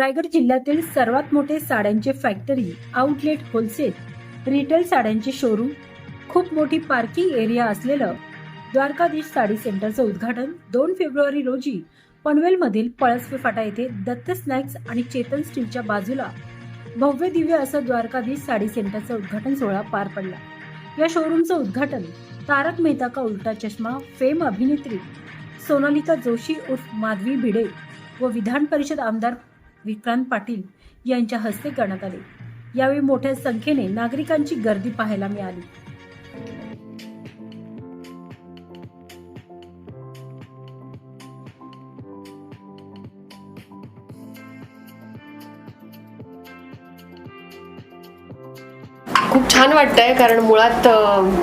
रायगड जिल्ह्यातील सर्वात मोठे साड्यांचे फॅक्टरी आउटलेट होलसेल रिटेल साड्यांचे शोरूम खूप मोठी पार्किंग एरिया असलेलं द्वारकाधीश साडी सेंटरचं उद्घाटन दोन फेब्रुवारी रोजी पनवेलमधील पळसवे फाटा येथे दत्त स्नॅक्स आणि चेतन स्टीलच्या बाजूला भव्य दिव्य असं द्वारकाधीश साडी सेंटरचं उद्घाटन सोहळा पार पडला. या शोरूमचं उद्घाटन तारक मेहता का उलटा चष्मा फेम अभिनेत्री सोनालिका जोशी उर्फ माधवी भिडे व विधान परिषद आमदार विक्रांत पाटील यांच्या हस्ते करण्यात आले. यावेळी मोठ्या संख्येने नागरिकांची गर्दी पाहायला मिळाली. खूप छान वाटतंय कारण मुळात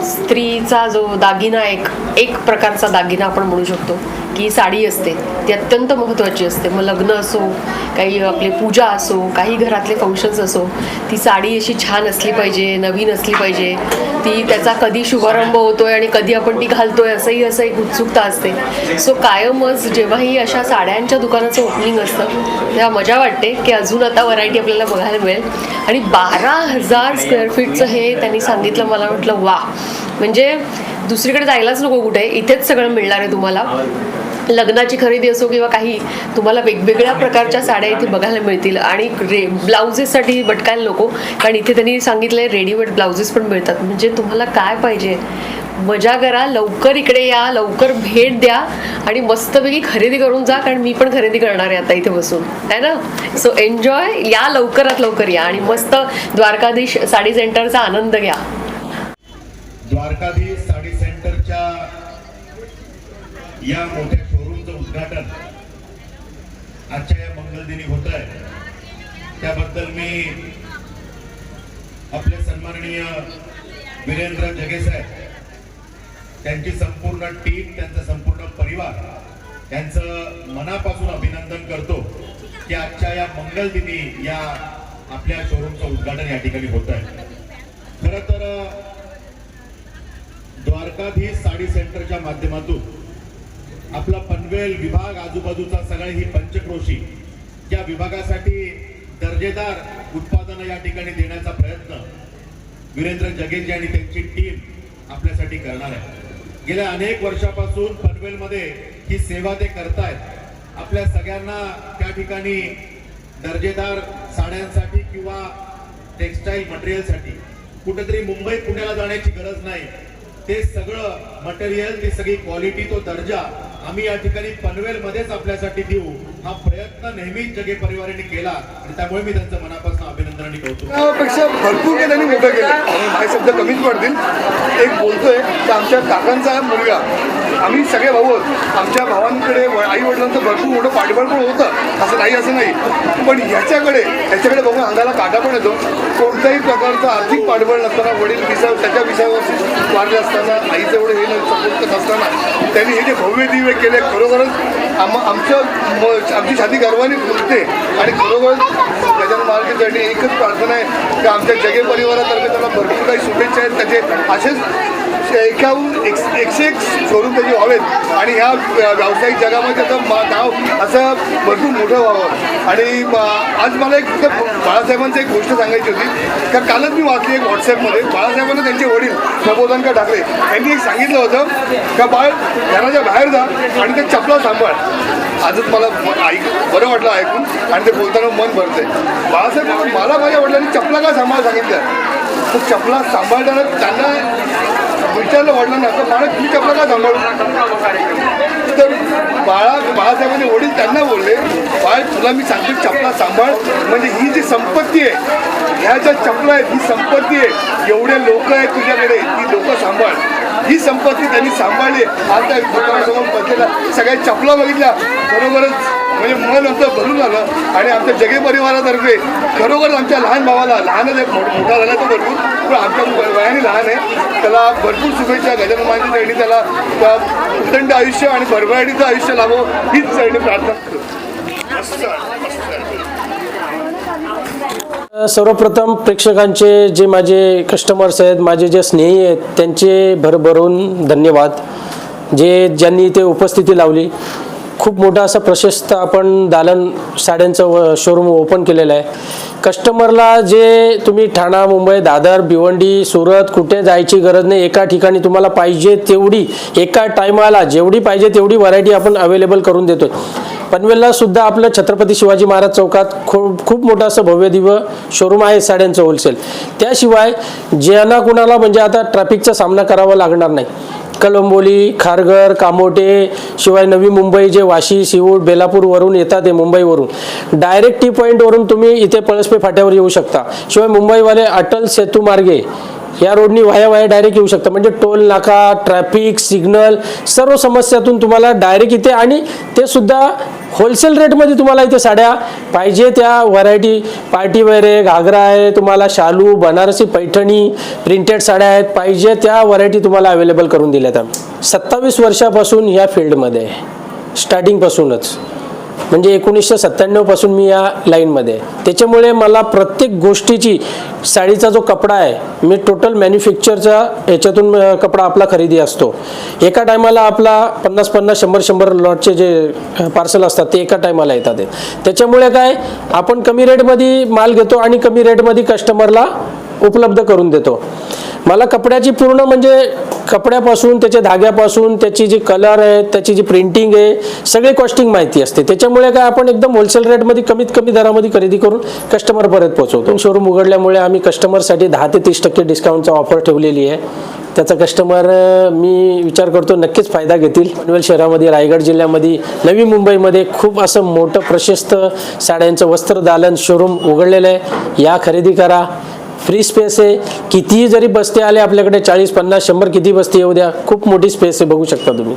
स्त्रीचा जो दागिना एक एक प्रकारचा दागिना आपण म्हणू शकतो की साडी असते. ती अत्यंत महत्त्वाची असते. मग लग्न असो काही आपली पूजा असो काही घरातले फंक्शन्स असो ती साडी अशी छान असली पाहिजे नवीन असली पाहिजे. ती त्याचा कधी शुभारंभ होतोय आणि कधी आपण ती घालतोय असंही असं एक उत्सुकता असते. सो कायमच जेव्हाही अशा साड्यांच्या दुकानाचं ओपनिंग असतं तेव्हा मजा वाटते की अजून आता व्हरायटी आपल्याला बघायला मिळेल. आणि बारा हजार स्क्वेअर फीटचं हे त्यांनी सांगितलं मला म्हटलं वा म्हणजे दुसरीकडे जायलाच नको कुठे इथेच सगळं मिळणार आहे तुम्हाला. लग्नाची खरेदी असो किंवा काही तुम्हाला वेगवेगळ्या प्रकारच्या साड्या इथे बघायला मिळतील. आणि रे ब्लाउजेससाठी भटकायला नको. कारण इथे त्यांनी सांगितलंय रेडीमेड ब्लाउजेस पण मिळतात. म्हणजे तुम्हाला काय पाहिजे? मजा करा लवकर इकडे या लवकर भेट द्या आणि मस्तपैकी खरेदी करून जा कारण मी पण खरेदी करणार आहे आता इथे बसून. आहे ना? सो एन्जॉय या लवकरात लवकर या आणि मस्त द्वारकाधीश साडी सेंटरचा आनंद घ्या. द्वारकाधीश साडी सेंटरच्या या मोठ्या उद्घाटन. आजच्या या मंगलदिनी होत आहे त्याबद्दल मी आपले सन्माननीय वीरेंद्र जगेसाहेब त्यांची संपूर्ण टीम त्यांचा संपूर्ण परिवार यांचं मनापासून अभिनंदन करतो की आजच्या या मंगलदिनी या आपल्या शोरूमचं उद्घाटन या ठिकाणी होत आहे खर तर द्वारकाधीश साडी सेंटरच्या माध्यमातून आपला पनवेल विभाग आजूबाजूचा सगळा ही पंचक्रोशी. या विभागासाठी दर्जेदार उत्पादनं या ठिकाणी देण्याचा प्रयत्न वीरेंद्र जगेजी आणि त्यांची टीम आपल्यासाठी करणार आहे. गेल्या अनेक वर्षापासून पनवेलमध्ये ही सेवा ते करतायत. आपल्या सगळ्यांना त्या ठिकाणी दर्जेदार साड्यांसाठी किंवा टेक्स्टाईल मटेरियलसाठी कुठेतरी मुंबई पुण्याला जाण्याची गरज नाही. ते सगळं मटेरियल ती सगळी क्वालिटी तो दर्जा आम्ही या ठिकाणी पनवेल मध्येच आपल्यासाठी देऊ. हा प्रयत्न नेहमीच जगे परिवाराने केला आणि त्यामुळे मी त्यांचं मनापासून अभिनंदन आणि कौतुकपेक्षा भरपूर काही त्यांनी मोठं केलं. आणि माझे शब्द कमीच पडतील. एक बोलतोय की आमच्या काकांचा मुलगा आम्ही सगळे भाऊ आहोत. आमच्या भावांकडे आई वडिलांचं भरपूर मोठं पाठबळ पण होतं. असं नाही असं नाही. पण ह्याच्याकडे ह्याच्याकडे बघून अंगाला काटा पण येतो. कोणत्याही प्रकारचं आर्थिक पाठबळ नसताना वडील विषय त्याच्या विषयावर वाढले असताना आईचं एवढं हे सपोर्ट करत असताना त्यांनी हे जे भव्य दिव्य केले खरोखरच आम आमचं म- आमची छाती गर्वाने फुलते. आणि खरोखरच गजानन महाराजांसाठी एकच प्रार्थना आहे की आमच्या जगे परिवारातर्फे त्यांना भरपूर काही शुभेच्छा आहेत. त्याचे असेच एकाहून एक एकशे एक शोरूम त्याचे व्हावेत आणि ह्या व्यावसायिक जगामध्ये त्याचं मा- नाव असं भरपूर मोठं व्हावं. आणि आज मला एक बाळासाहेबांचं बाळासाहेबांची एक गोष्ट सांगायची होती. का कालच मी वाचली एक व्हॉट्सॲपमध्ये बाळासाहेबांना त्यांचे वडील प्रबोधनकर ठाकरे यांनी एक सांगितलं होतं का बाळ घराच्या बाहेर जा आणि ते चपला सांभाळ. आजच मला ऐक बरं वाटलं ऐकून आणि ते बोलताना मन भरतंय. बाळासाहेब मला माझ्या वडिलांनी चपला का सांभाळ सांगितलं? तर चपला सांभाळताना त्यांना विचारलं वडिलांना तर बाळा तुम्ही चपला का सांभाळू तर बाळा बाळासाहेबांनी वडील त्यांना बोलले बाळ तुला मी सांगतो चपला सांभाळ. म्हणजे ही जी संपत्ती आहे ह्या ज्या चपला आहेत ही संपत्ती आहे. एवढे लोक आहेत तुझ्याकडे ती लोक सांभाळ. ही संपत्ती त्यांनी सांभाळली. आता त्या दुकानासमोर सगळ्या चपला बघितल्या. बरोबरच म्हणजे मन आमचं भरून आलं आणि आमच्या जगे परिवारातर्फे खरोखर आमच्या लहान भावाला लहानच आहे मोठा झाला तर भरपूर पण आमच्या वयाने लहान आहे. त्याला भरपूर शुभेच्छा गजानन महाराजांसाठी त्याला त्या आयुष्य आणि भरभराटीचं आयुष्य लाभो हीच चरणी प्रार्थना करतो. सर्वप्रथम प्रेक्षकांचे जे माझे कस्टमर्स आहेत माझे जे स्नेही आहेत त्यांचे भरभरून धन्यवाद. जे ज्यांनी इथे उपस्थिती लावली खूप मोठा असं प्रशस्त आपण दालन साड्यांचं शोरूम ओपन केलेलं आहे. कस्टमरला जे तुम्ही ठाणा मुंबई दादर भिवंडी सुरत कुठे जायची गरज नाही एका ठिकाणी तुम्हाला पाहिजे तेवढी एका टायमाला जेवढी पाहिजे तेवढी व्हरायटी आपण अवेलेबल करून देतो पनवेलला सुद्धा आपलं छत्रपती शिवाजी महाराज चौकात खूप खूप मोठं असं भव्य दिव्य शोरूम आहे साड्यांचं होलसेल त्याशिवाय ज्यांना कुणाला म्हणजे आता ट्रॅफिकचा सामना करावा लागणार नाही. कलंबोली खारघर कामोटे शिवाय नवी मुंबई जे वाशी सिवूड बेलापूरवरून येतात ते मुंबईवरून. डायरेक्ट टी पॉईंटवरून तुम्ही इथे पळसपे फाट्यावर येऊ शकता. शिवाय मुंबईवाले अटल सेतू मार्गे या रोडनी वाया वाया डायरेक्ट येऊ शकता. म्हणजे टोल नाका ट्रॅफिक सिग्नल सर्व समस्यातून तुम्हाला डायरेक्ट इथे आणि ते सुद्धा होलसेल रेटमध्ये तुम्हाला इथे साड्या पाहिजे त्या व्हरायटी पार्टीवेअर आहे घागरा आहे तुम्हाला शालू बनारसी पैठणी प्रिंटेड साड्या आहेत. पाहिजे त्या व्हरायटी तुम्हाला अवेलेबल करून दिल्यात आम्ही. सत्तावीस वर्षापासून या फील्डमध्ये स्टार्टिंगपासूनच म्हणजे एकोणीसशे सत्त्याण्णवपासून मी या लाईनमध्ये आहे. त्याच्यामुळे मला प्रत्येक गोष्टीची साडीचा जो कपडा आहे मी टोटल मॅन्युफॅक्चरचा याच्यातून कपडा आपला खरेदी असतो. एका टायमाला आपला पन्नास पन्नास शंभर शंभर लॉटचे जे पार्सल असतात ते एका टायमाला येतात. त्याच्यामुळे काय आपण कमी रेटमध्ये माल घेतो आणि कमी रेटमध्ये कस्टमरला उपलब्ध करून देतो. मला कपड्याची पूर्ण म्हणजे कपड्यापासून त्याच्या धाग्यापासून त्याची जी कलर आहे त्याची जी प्रिंटिंग आहे सगळी कॉस्टिंग माहिती असते. त्याच्यामुळे काय आपण एकदम होलसेल रेटमध्ये कमीत कमी दरामध्ये खरेदी करून कस्टमरपर्यंत पोहोचवतो. शोरूम उघडल्यामुळे आम्ही कस्टमरसाठी दहा ते तीस टक्के डिस्काउंटचा ऑफर ठेवलेली आहे. त्याचा कस्टमर मी विचार करतो नक्कीच फायदा घेतील. पनवेल शहरामध्ये रायगड जिल्ह्यामध्ये नवी मुंबईमध्ये खूप असं मोठं प्रशस्त साड्यांचं वस्त्र दालन शोरूम उघडलेलं आहे. या खरेदी करा. फ्री स्पेस आहे. कितीही जरी बसते आले आपल्याकडे चाळीस पन्नास शंभर किती बसते येऊ द्या खूप मोठी स्पेस आहे बघू शकता तुम्ही.